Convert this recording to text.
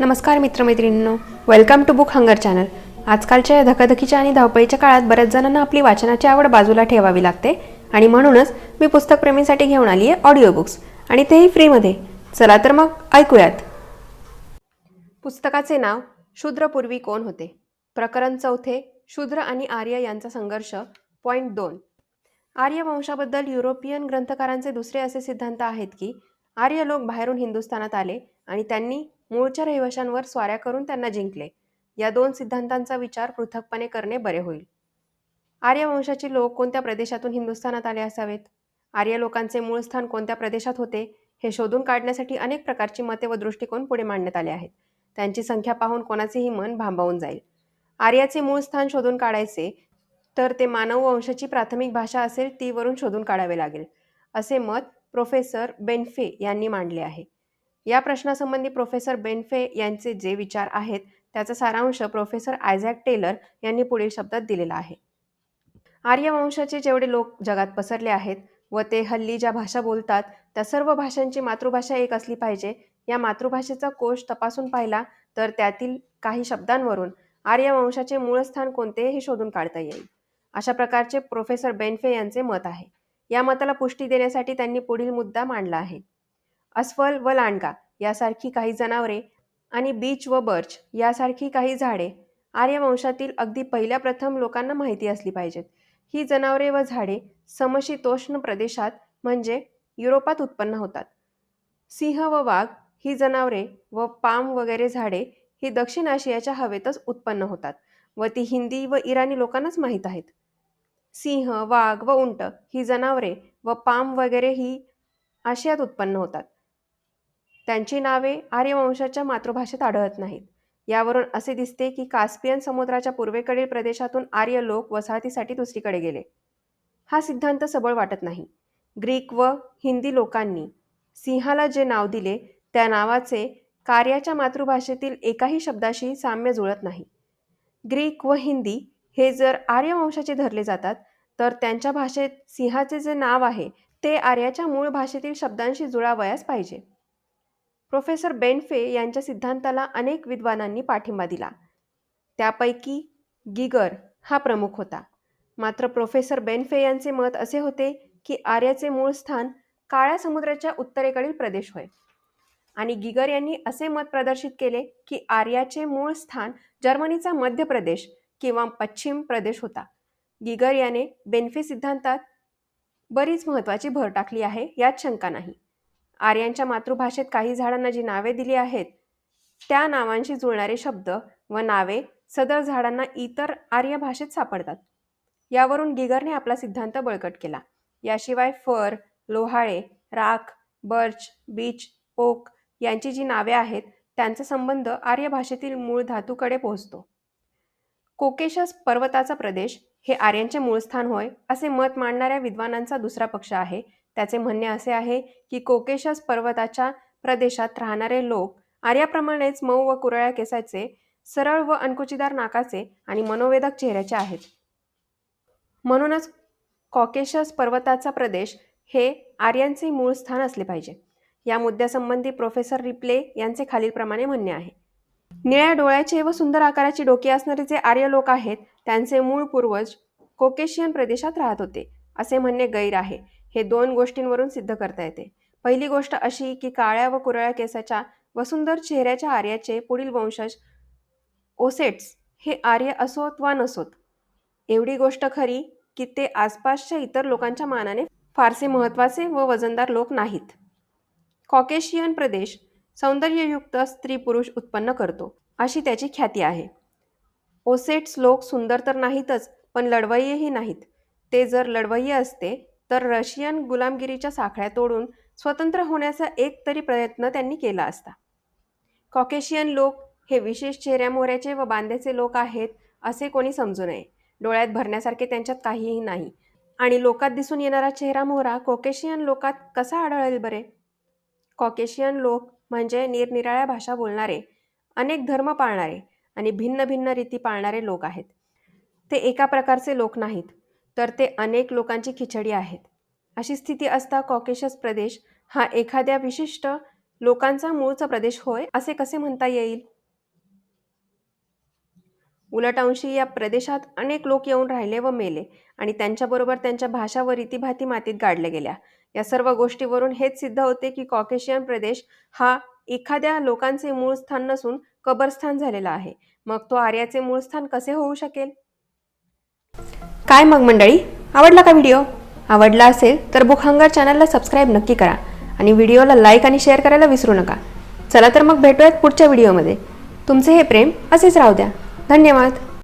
नमस्कार मित्रमैत्रिणींनो. Welcome to book hunger channel आजकालच्या या धकाधकीच्या आणि धावपळीच्या काळात बऱ्याच जणांना आपली वाचनाची आवड बाजूला ठेवावी लागते आणि म्हणूनच मी पुस्तकप्रेमींसाठी घेऊन आली आहे ऑडिओ बुक्स आणि तेही फ्रीमध्ये. चला तर मग ऐकूयात. पुस्तकाचे नाव शूद्रपूर्वी कोण होते? प्रकरण चौथे शूद्र आणि आर्य यांचा संघर्ष पॉईंट दोन. आर्य वंशाबद्दल युरोपियन ग्रंथकारांचे दुसरे असे सिद्धांत आहेत की आर्य लोक बाहेरून हिंदुस्थानात आले आणि त्यांनी मूळच्या रहिवाशांवर स्वाऱ्या करून त्यांना जिंकले. या दोन सिद्धांतांचा विचार पृथकपणे करणे बरे होईल. आर्य वंशाचे लोक कोणत्या प्रदेशातून हिंदुस्थानात आले असावेत? आर्य लोकांचे मूळ स्थान कोणत्या प्रदेशात होते? हे शोधून काढण्यासाठी अनेक प्रकारची मते व दृष्टिकोन पुढे मांडण्यात आले आहेत. त्यांची संख्या पाहून कोणाचेही मन भांबावून जाईल. आर्याचे मूळ स्थान शोधून काढायचे तर ते मानव वंशाची प्राथमिक भाषा असेल तीवरून शोधून काढावे लागेल असे मत प्रोफेसर बेन्फे यांनी मांडले आहे. या प्रश्नासंबंधी प्रोफेसर बेनफे यांचे जे विचार आहेत त्याचा सारांश प्रोफेसर आयझॅक टेलर यांनी पुढील शब्दात दिलेला आहे. आर्यवंशाचे जेवढे लोक जगात पसरले आहेत व ते हल्ली ज्या भाषा बोलतात त्या सर्व भाषांची मातृभाषा एक असली पाहिजे या मातृभाषेचा कोश तपासून पाहिला तर त्यातील काही शब्दांवरून आर्यवंशाचे मूळ स्थान कोणते हे शोधून काढता येईल अशा प्रकारचे प्रोफेसर बेनफे यांचे मत आहे. या मताला पुष्टी देण्यासाठी त्यांनी पुढील मुद्दा मांडला आहे. अस्वल व लांडगा यासारखी काही जनावरे आणि बीच व बर्च यासारखी काही झाडे आर्यवंशातील अगदी पहिल्या प्रथम लोकांना माहिती असली पाहिजेत. ही जनावरे व झाडे समशीतोष्ण प्रदेशात म्हणजे युरोपात उत्पन्न होतात. सिंह व वाघ ही जनावरे व पाम वगैरे झाडे ही दक्षिण आशियाच्या हवेतच उत्पन्न होतात व ती हिंदी व इराणी लोकांनाच माहीत आहेत. सिंह वाघ व उंट ही जनावरे व पाम वगैरे ही आशियात उत्पन्न होतात. त्यांची नावे आर्यवंशाच्या मातृभाषेत आढळत नाहीत. यावरून असे दिसते की कास्पियन समुद्राच्या पूर्वेकडील प्रदेशातून आर्य लोक वसाहतीसाठी दुसरीकडे गेले. हा सिद्धांत सबळ वाटत नाही. ग्रीक व हिंदी लोकांनी सिंहाला जे नाव दिले त्या नावाचे कार्याच्या मातृभाषेतील एकाही शब्दाशी साम्य जुळत नाही. ग्रीक व हिंदी हे जर आर्यवंशाचे धरले जातात तर त्यांच्या भाषेत सिंहाचे जे नाव आहे ते आर्याच्या मूळ भाषेतील शब्दांशी जुळावयास पाहिजे. प्रोफेसर बेनफे यांच्या सिद्धांताला अनेक विद्वानांनी पाठिंबा दिला. त्यापैकी गिगर हा प्रमुख होता. मात्र प्रोफेसर बेनफे यांचे मत असे होते की आर्याचे मूळ स्थान काळ्या समुद्राच्या उत्तरेकडील प्रदेश होय. आणि गिगर यांनी असे मत प्रदर्शित केले की आर्याचे मूळ स्थान जर्मनीचा मध्य प्रदेश किंवा पश्चिम प्रदेश होता. गिगर याने बेनफे सिद्धांतात बरीच महत्त्वाची भर टाकली आहे यात शंका नाही. आर्यांच्या मातृभाषेत काही झाडांना जी नावे दिली आहेत त्या नावांशी जुळणारे शब्द व नावे सदर झाडांना इतर आर्य भाषेत सापडतात. यावरून गिगरने आपला सिद्धांत बळकट केला. याशिवाय फर लोहाळे राख बर्च बीच ओक यांची जी नावे आहेत त्यांचा संबंध आर्य भाषेतील मूळ धातूकडे पोहोचतो. कोकेशस पर्वताचा प्रदेश हे आर्यांचे मूळ स्थान होय असे मत मांडणाऱ्या विद्वानांचा दुसरा पक्ष आहे त्याचे म्हणणे असे आहे की कोकेशस पर्वताच्या प्रदेशात राहणारे लोक आर्याप्रमाणेच मऊ व कुरळ्या केसाचे सरळ व अंकुचीदार नाकाचे आणि मनोवेदक चेहऱ्याचे आहेत. म्हणूनच कॉकेशस पर्वताचा प्रदेश हे आर्यांचे मूळ स्थान असले पाहिजे. या मुद्द्यासंबंधी प्रोफेसर रिप्ले यांचे खालीलप्रमाणे म्हणणे आहे. निळ्या डोळ्याचे व सुंदर आकाराची डोके असणारे जे आर्य लोक आहेत त्यांचे मूळ पूर्वज कोकेशियन प्रदेशात राहत होते असे म्हणणे गैर आहे. हे दोन गोष्टींवरून सिद्ध करता येते. पहिली गोष्ट अशी की काळ्या व कुरळ्या केसाच्या वसुंदर चेहऱ्याच्या आर्याचे पुढील वंशज ओसेट्स हे आर्य असोत वा नसोत. एवढी गोष्ट खरी की ते आसपासच्या इतर लोकांच्या मानाने फारसे महत्त्वाचे व वजनदार लोक नाहीत. कॉकेशियन प्रदेश सौंदर्ययुक्त स्त्री पुरुष उत्पन्न करतो अशी त्याची ख्याती आहे. ओसेट्स लोक सुंदर तर नाहीतच पण लढवय्येही नाहीत. ते जर लढवय्ये असते तर रशियन गुलामगिरीच्या साखळ्या तोडून स्वतंत्र होण्याचा एक तरी प्रयत्न त्यांनी केला असता. कॉकेशियन लोक हे विशेष चेहऱ्यामोऱ्याचे व बांध्याचे लोक आहेत असे कोणी समजू नये. डोळ्यात भरण्यासारखे त्यांच्यात काहीही नाही. आणि लोकात दिसून येणारा चेहरा मोहरा कोकेशियन लोकात कसा आढळेल बरे? कॉकेशियन लोक म्हणजे निरनिराळ्या भाषा बोलणारे अनेक धर्म पाळणारे आणि भिन्न भिन्न रीती पाळणारे लोक आहेत. ते एका प्रकारचे लोक नाहीत. तर ते अनेक लोकांची खिचडी आहेत. अशी स्थिती असता कॉकेशस प्रदेश हा एखाद्या विशिष्ट लोकांचा मूळचा प्रदेश होय असे कसे म्हणता येईल? उलटांशी या प्रदेशात अनेक लोक येऊन राहिले व मेले आणि त्यांच्याबरोबर त्यांच्या भाषा व रीतीभाती मातीत गाडल्या गेल्या. या सर्व गोष्टीवरून हेच सिद्ध होते की कॉकेशियन प्रदेश हा एखाद्या लोकांचे मूळ स्थान नसून कबरस्थान झालेला आहे. मग तो आर्याचे मूळ स्थान कसे होऊ शकेल? काय मग मंडळी? आवडला का व्हिडिओ आवडला असेल तर बुकहंगर चॅनलला सबस्क्राईब नक्की करा आणि व्हिडिओला लाईक आणि शेअर करायला विसरू नका. चला तर मग भेटूयात पुढच्या व्हिडिओमध्ये तुमचे हे प्रेम असेच राहू द्या. धन्यवाद.